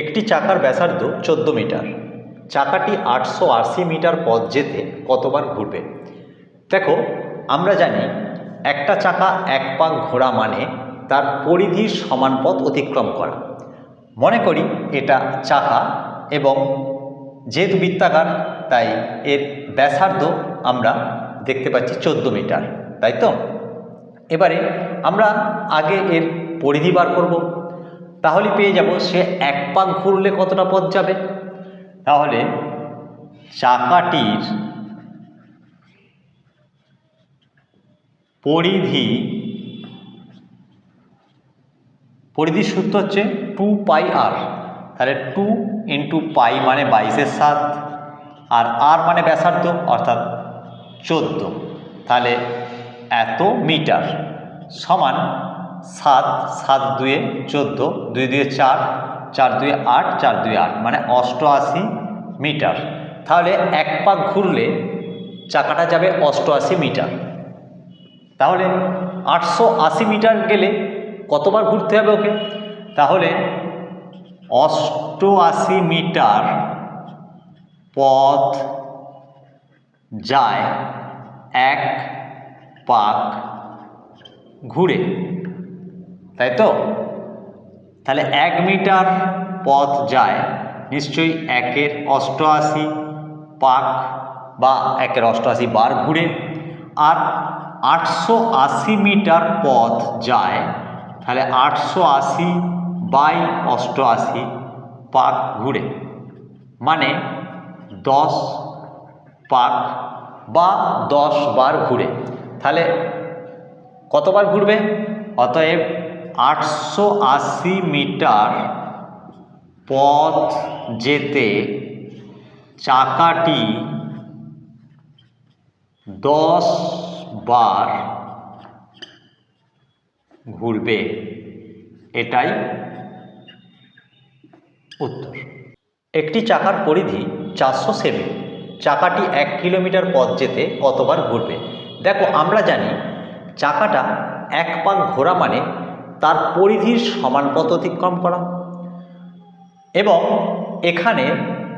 একটি চাকার ব্যাসার্ধ চোদ্দ মিটার। চাকাটি আটশো আশি মিটার পথ যেতে কতবার ঘুরবে? দেখো, আমরা জানি একটা চাকা এক পাক ঘোরা মানে তার পরিধির সমান পথ অতিক্রম করা। মনে করি এটা চাকা এবং যেহেতু বৃত্তাকার, তাই এর ব্যাসার্ধ আমরা দেখতে পাচ্ছি চোদ্দ মিটার, তাই তো? এবারে আমরা আগে এর পরিধি বার করব। তাহলে পেয়ে যাব, সে এক পাক ঘুরলে কতটা পথ যাবে? তাহলে চাকাটির পরিধি, পরিধির সূত্র হচ্ছে টু পাই আর তাহলে টু ইন্টু পাই মানে বাইশের সাত, আর আর মানে ব্যাসার্ধ, অর্থাৎ চোদ্দ। তাহলে এত মিটার সমান সাত সাত দুয়ে চোদ্দ, দুই দুয়ে চার চার দুয়ে আট, চার দুয়ে আট মানে অষ্টআশি মিটার। তাহলে এক পাক ঘুরলে চাকাটা যাবে অষ্টআশি মিটার। তাহলে আটশো আশি মিটার গেলে কতবার ঘুরতে হবে ওকে? তাহলে অষ্টআশি মিটার পথ যায় এক পাক ঘুরে। তাই তো? তাহলে এক মিটার পথ যায়, নিশ্চয়ই একের অষ্টআশি পাক বা একের অষ্টআশি বার ঘুরে। আর আটশো আশি মিটার পথ যায়, তাহলে আটশো আশি বাই অষ্টআশি পাক ঘুরে। মানে দশ পাক বা দশ বার ঘুরে। তাহলে কতবার ঘুরবে? অতএব আটশো আশি মিটার পথ যেতে চাকাটি দশ বার ঘুরবে। এটাই উত্তর। একটি চাকার পরিধি চারশো সেমি। চাকাটি এক কিলোমিটার পথ যেতে কতবার ঘুরবে? দেখো, আমরা জানি চাকাটা এক পাক ঘোরা মানে তার পরিধির সমান পথ অতিক্রম করা? এবং এখানে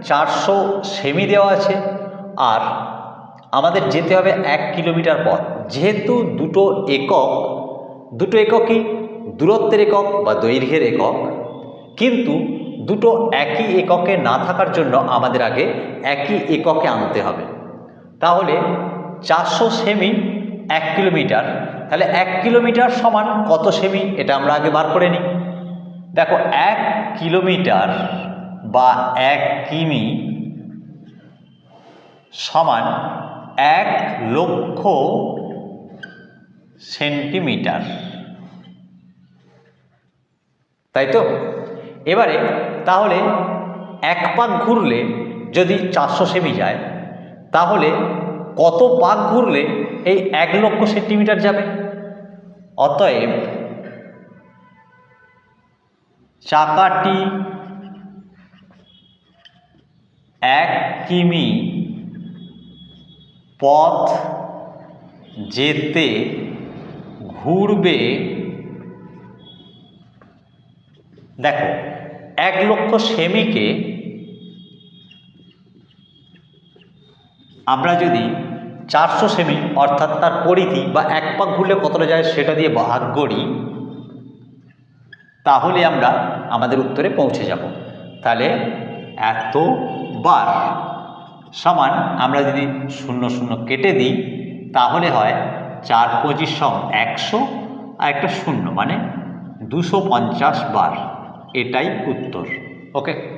চারশো সেমি দেওয়া আছে, আর আমাদের যেতে হবে এক কিলোমিটার পথ। যেহেতু দুটো একক, দুটো এককই দূরত্বের একক বা দৈর্ঘ্যের একক। কিন্তু দুটো একই এককে না থাকার জন্য আমাদের আগে একই এককে আনতে হবে। তাহলে চারশো সেমি এক কিলোমিটার, তাহলে এক কিলোমিটার সমান কত সেমি? এটা আমরা আগে বার করে নিই। দেখো, এক কিলোমিটার বা এক কিমি সমান এক লক্ষ সেন্টিমিটার। তাই তো? এবারে তাহলে এক পাক ঘুরলে যদি চারশো সেমি যায়, তাহলে কত পাক ঘুরলে এই এক লক্ষ সেন্টিমিটার যাবে? অতএব চাকাটি এক কিমি পথ যেতে ঘুরবে। দেখো, এক লক্ষ সেমিকে আমরা যদি চারশো সেমি, অর্থাৎ তার পরিধি বা এক পাক ঘুরলে কতটা যায় সেটা দিয়ে ভাগ করি, তাহলে আমরা আমাদের উত্তরে পৌঁছে যাব। তাহলে এত বার সমান আমরা যদি শূন্য শূন্য কেটে দিই, তাহলে হয় চার পঁচিশ সম একশো আর একটা শূন্য মানে দুশো পঞ্চাশ বার। এটাই উত্তর, ওকে?